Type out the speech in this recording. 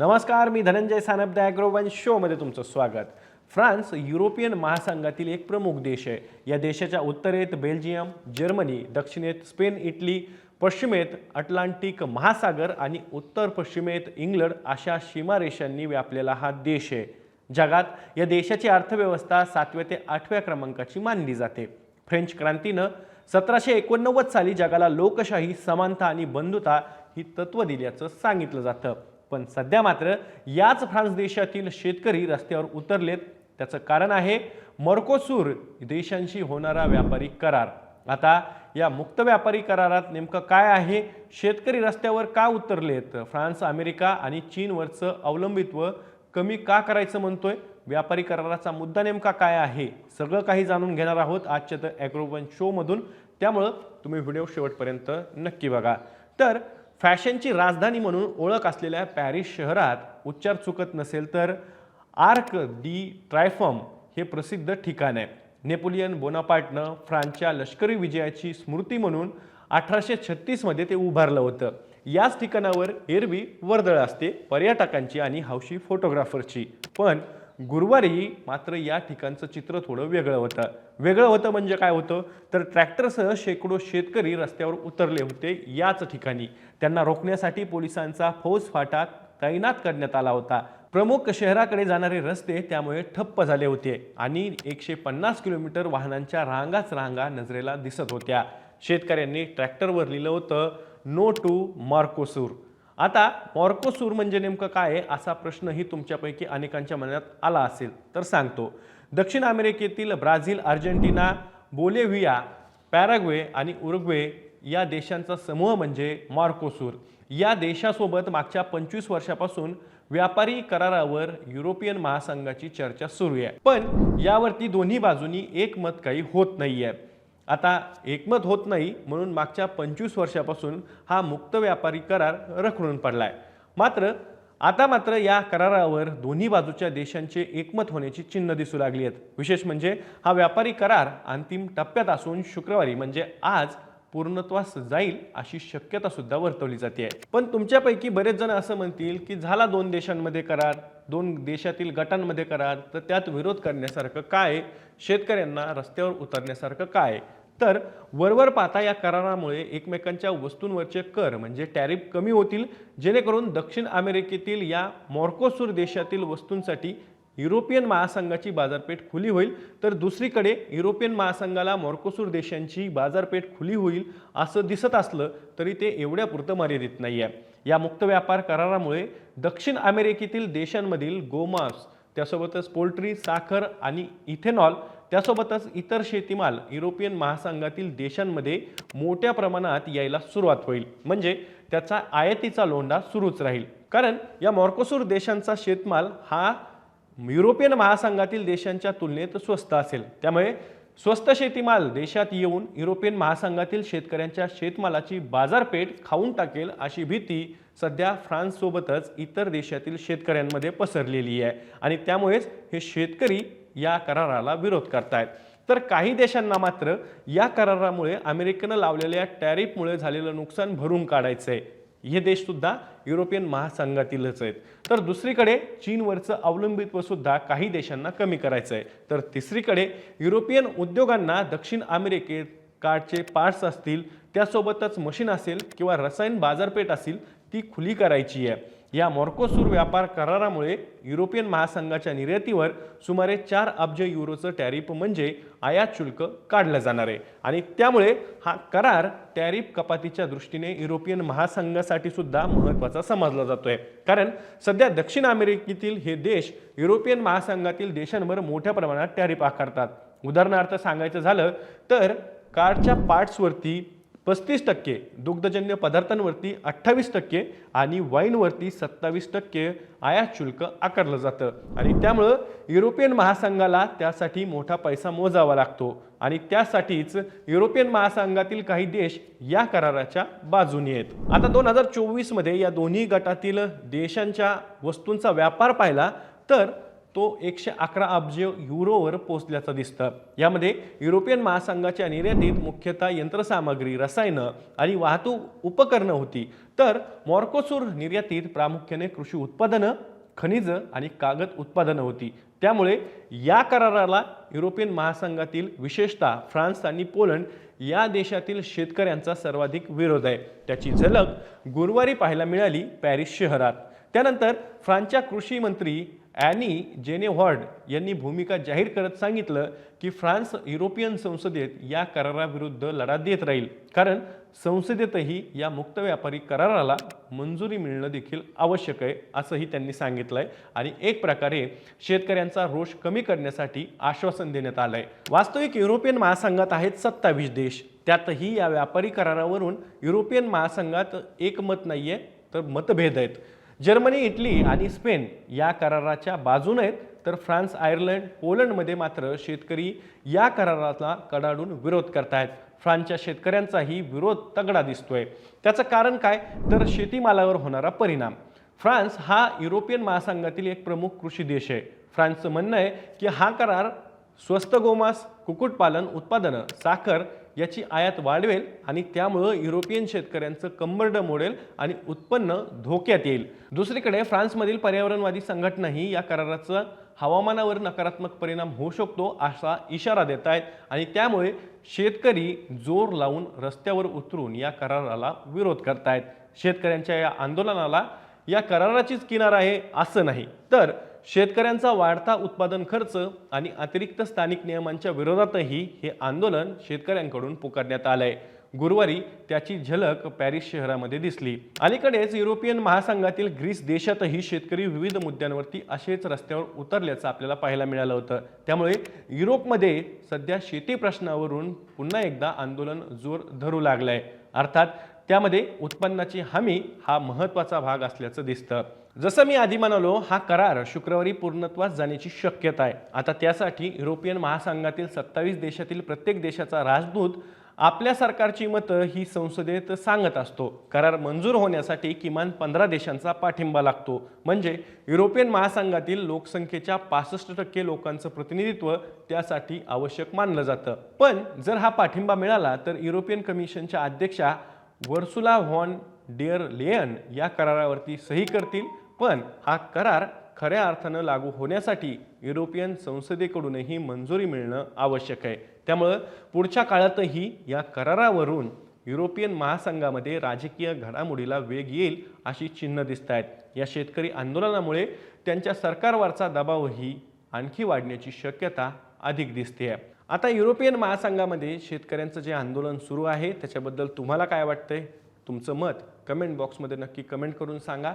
नमस्कार मी धनंजय सानप द ॲग्रोवन शोमध्ये तुमचं स्वागत. फ्रान्स युरोपियन महासंघातील एक प्रमुख देश आहे. या देशाच्या उत्तरेत बेल्जियम जर्मनी दक्षिणेत स्पेन इटली पश्चिमेत अटलांटिक महासागर आणि उत्तर पश्चिमेत इंग्लंड अशा सीमारेषांनी व्यापलेला हा देश आहे. जगात या देशाची अर्थव्यवस्था सातव्या ते आठव्या क्रमांकाची मानली जाते. फ्रेंच क्रांतीनं सतराशे एकोणनव्वद साली जगाला लोकशाही समानता आणि बंधुता ही तत्व दिल्याचं सांगितलं जातं. पण सध्या मात्र याच फ्रान्स देशातील शेतकरी रस्त्यावर उतरलेत. त्याचं कारण आहे मर्कोसूर देशांशी होणारा व्यापारी करार. आता या मुक्त व्यापारी करारात नेमकं काय आहे? शेतकरी रस्त्यावर का उतरलेत? फ्रान्स अमेरिका आणि चीनवरचं अवलंबित्व कमी का करायचं म्हणतोय? व्यापारी कराराचा मुद्दा नेमका काय आहे? सगळं काही जाणून घेणार आहोत आजच्या तर ॲग्रोवन शोमधून. त्यामुळं तुम्ही व्हिडिओ शेवटपर्यंत नक्की बघा. तर फॅशनची राजधानी म्हणून ओळख असलेल्या पॅरिस शहरात उच्चार चुकत नसेल तर आर्क डी ट्रायफॉम हे प्रसिद्ध ठिकाण आहे. नेपोलियन बोनापार्टनं फ्रान्सच्या लष्करी विजयाची स्मृती म्हणून अठराशे छत्तीसमध्ये ते उभारलं होतं. याच ठिकाणावर एरवी वर्दळ असते पर्यटकांची आणि हौशी फोटोग्राफरची पण गुरुवारी मात्र या ठिकाणचं चित्र थोडं वेगळं होतं. वेगळं होतं म्हणजे काय होतं? तर ट्रॅक्टरसह शेकडो शेतकरी रस्त्यावर उतरले होते याच ठिकाणी. त्यांना रोखण्यासाठी पोलिसांचा फौज फाटा तैनात करण्यात आला होता. प्रमुख शहराकडे जाणारे रस्ते त्यामुळे ठप्प झाले होते आणि एकशे पन्नास किलोमीटर वाहनांच्या रांगाच रांगा नजरेला दिसत होत्या. शेतकऱ्यांनी ट्रॅक्टरवर लिहिलं होतं नो टू मार्कोसूर. आता मॉर्कोसूर म्हणजे नेमकं काय आहे असा प्रश्नही तुमच्यापैकी अनेकांच्या मनात आला असेल तर सांगतो. दक्षिण अमेरिकेतील ब्राझील अर्जेंटिना बोलेव्हिया पॅराग्वे आणि उरुग्वे या देशांचा समूह म्हणजे मार्कोसूर. या देशासोबत मागच्या पंचवीस वर्षापासून व्यापारी करारावर युरोपियन महासंघाची चर्चा सुरू आहे. पण यावरती दोन्ही बाजूनी एकमत काही होत नाहीये. आता एकमत होत नाही म्हणून मागच्या पंचवीस वर्षापासून हा मुक्त व्यापारी करार रखडून आहे मात्र आता मात्र या करारावर दोन्ही बाजूच्या देशांचे एकमत होण्याची चिन्ह दिसू लागली आहेत. विशेष म्हणजे हा व्यापारी करार अंतिम टप्प्यात असून शुक्रवारी म्हणजे आज पूर्णत्वास जाईल अशी शक्यता सुद्धा वर्तवली जाते. पण तुमच्यापैकी बरेच जण असं म्हणतील की झाला दोन देशांमध्ये करार दोन देशातील गटांमध्ये करार तर त्यात विरोध करण्यासारखं काय? शेतकऱ्यांना रस्त्यावर उतरण्यासारखं काय? तर वरवर पाहता या करारामुळे एकमेकांच्या वस्तूंवरचे कर म्हणजे टॅरिफ कमी होतील जेणेकरून दक्षिण अमेरिकेतील या मॉर्कोसूर देशातील वस्तूंसाठी युरोपियन महासंघाची बाजारपेठ खुली होईल. तर दुसरीकडे युरोपियन महासंघाला मॉर्कोसूर देशांची बाजारपेठ खुली होईल असं दिसत असलं तरी ते एवढ्यापुरतं मर्यादित नाही आहे या मुक्त व्यापार करारामुळे दक्षिण अमेरिकेतील देशांमधील गोमांस त्यासोबतच पोल्ट्री साखर आणि इथेनॉल त्यासोबतच इतर शेतीमाल युरोपियन महासंघातील देशांमध्ये मोठ्या प्रमाणात यायला सुरुवात होईल. म्हणजे त्याचा आयातीचा लोंढा सुरूच राहील. कारण या मॉर्कोसूर देशांचा शेतमाल हा युरोपियन महासंघातील देशांच्या तुलनेत स्वस्त असेल. त्यामुळे स्वस्त शेतीमाल देशात येऊन युरोपियन महासंघातील शेतकऱ्यांच्या शेतमालाची बाजारपेठ खाऊन टाकेल अशी भीती सध्या फ्रान्ससोबतच इतर देशातील शेतकऱ्यांमध्ये पसरलेली आहे. आणि त्यामुळेच हे शेतकरी या कराराला विरोध करतायत. तर काही देशांना मात्र या करारामुळे अमेरिकेनं लावलेल्या टॅरिफमुळे झालेलं नुकसान भरून काढायचं आहे हे देशसुद्धा युरोपियन महासंघातीलच आहेत. तर दुसरीकडे चीनवरचं अवलंबित्व सुद्धा काही देशांना कमी करायचं आहे तर तिसरीकडे युरोपियन उद्योगांना दक्षिण अमेरिकेत कार्डचे पार्ट्स असतील त्यासोबतच मशीन असेल किंवा रसायन बाजारपेठ असेल ती खुली करायची आहे. या मॉर्कोसूर व्यापार करारामुळे युरोपियन महासंघाच्या निर्यातीवर सुमारे चार अब्ज युरोचं टॅरिफ म्हणजे आयात शुल्क काढलं जाणार आहे. आणि त्यामुळे हा करार टॅरिफ कपातीच्या दृष्टीने युरोपियन महासंघासाठी सुद्धा महत्त्वाचा समजला जातोय. कारण सध्या दक्षिण अमेरिकेतील हे देश युरोपियन महासंघातील देशांवर मोठ्या प्रमाणात टॅरिफ आकारतात. उदाहरणार्थ सांगायचं झालं तर कारच्या पार्ट्सवरती पस्तीस टक्के दुग्धजन्य पदार्थांवरती अठ्ठावीस टक्के आणि वाईनवरती सत्तावीस टक्के आयात शुल्क आकारलं जातं. आणि त्यामुळं युरोपियन महासंघाला त्यासाठी मोठा पैसा मोजावा लागतो. आणि त्यासाठीच युरोपियन महासंघातील काही देश या कराराच्या बाजूने आहेत. आता दोन हजार चोवीसमध्ये या दोन्ही गटातील देशांच्या वस्तूंचा व्यापार पाहिला तर तो एकशे अकरा अब्ज युरोवर पोचल्याचं दिसतं. यामध्ये युरोपियन महासंघाच्या निर्यातीत मुख्यतः यंत्रसामग्री रसायनं आणि वाहतूक उपकरणं होती. तर मॉर्कोसूर निर्यातीत प्रामुख्याने कृषी उत्पादनं खनिजं आणि कागद उत्पादनं होती. त्यामुळे या कराराला युरोपियन महासंघातील विशेषतः फ्रान्स आणि पोलंड या देशातील शेतकऱ्यांचा सर्वाधिक विरोध आहे. त्याची झलक गुरुवारी पाहायला मिळाली पॅरिस शहरात. त्यानंतर फ्रान्सच्या कृषी मंत्री ॲनी जेनेव्हॉर्ड यांनी भूमिका जाहीर करत सांगितलं की फ्रान्स युरोपियन संसदेत या कराराविरुद्ध लढा देत राहील. कारण संसदेतही या मुक्त व्यापारी कराराला मंजुरी मिळणं देखील आवश्यक आहे असंही त्यांनी सांगितलं आहे आणि एक प्रकारे शेतकऱ्यांचा रोष कमी करण्यासाठी आश्वासन देण्यात आलं आहे वास्तविक युरोपियन महासंघात आहेत सत्तावीस देश. त्यातही या व्यापारी करारावरून युरोपियन महासंघात एकमत नाही आहे तर मतभेद आहेत. जर्मनी इटली आणि स्पेन या कराराच्या बाजून आहेत. तर फ्रान्स आयर्लंड पोलंडमध्ये मात्र शेतकरी या कराराला कडाडून विरोध करतायत. फ्रान्सच्या शेतकऱ्यांचाही विरोध तगडा दिसतोय. त्याचं कारण काय? तर शेतीमालावर होणारा परिणाम. फ्रान्स हा युरोपियन महासंघातील एक प्रमुख कृषी देश आहे. फ्रान्सचं म्हणणं आहे की हा करार स्वस्त गोमास कुक्कुटपालन उत्पादनं साखर याची आयात वाढवेल आणि त्यामुळं युरोपियन शेतकऱ्यांचं कंबरडं मोडेल आणि उत्पन्न धोक्यात येईल. दुसरीकडे फ्रान्समधील पर्यावरणवादी संघटनाही या कराराचा हवामानावर नकारात्मक परिणाम होऊ शकतो असा इशारा देत आहेत आणि त्यामुळे शेतकरी जोर लावून रस्त्यावर उतरून या कराराला विरोध करतायत. शेतकऱ्यांच्या या आंदोलनाला या कराराचीच किनार आहे असं नाही. तर शेतकऱ्यांचा वाढता उत्पादन खर्च आणि अतिरिक्त स्थानिक नियमांच्या विरोधातही हे आंदोलन शेतकऱ्यांकडून पुकारण्यात आलंय. गुरुवारी त्याची झलक पॅरिस शहरामध्ये दिसली. अलीकडेच युरोपियन महासंघातील ग्रीस देशातही शेतकरी विविध मुद्द्यांवरती असेच रस्त्यावर उतरल्याचं आपल्याला पाहायला मिळालं होतं. त्यामुळे युरोपमध्ये सध्या शेती प्रश्नावरून पुन्हा एकदा आंदोलन जोर धरू लागलंय. अर्थात त्यामध्ये उत्पन्नाची हमी हा महत्त्वाचा भाग असल्याचं दिसतं. जसं मी आधी म्हणालो हा करार शुक्रवारी पूर्णत्वास जाण्याची शक्यता आहे. आता त्यासाठी युरोपियन महासंघातील सत्तावीस देशातील प्रत्येक देशाचा राजदूत आपल्या सरकारची मतं ही संसदेत सांगत असतो. करार मंजूर होण्यासाठी किमान पंधरा देशांचा पाठिंबा लागतो. म्हणजे युरोपियन महासंघातील लोकसंख्येच्या पासष्ट टक्के लोकांचं प्रतिनिधित्व त्यासाठी आवश्यक मानलं जातं. पण जर हा पाठिंबा मिळाला तर युरोपियन कमिशनच्या अध्यक्षा वर्सुला व्हॉन डिअर लेयन या करारावरती सही करतील. पण हा करार खऱ्या अर्थानं लागू होण्यासाठी युरोपियन संसदेकडूनही मंजुरी मिळणं आवश्यक आहे. त्यामुळं पुढच्या काळातही या करारावरून युरोपियन महासंघामध्ये राजकीय घडामोडीला वेग येईल अशी चिन्ह दिसत आहेत या शेतकरी आंदोलनामुळे त्यांच्या सरकारवरचा दबावही आणखी वाढण्याची शक्यता अधिक दिसते आहे. आता युरोपियन महासंघामध्ये शेतकऱ्यांचं जे आंदोलन सुरू आहे त्याच्याबद्दल तुम्हाला काय वाटतंय? तुमचं मत कमेंट बॉक्समध्ये नक्की कमेंट करून सांगा.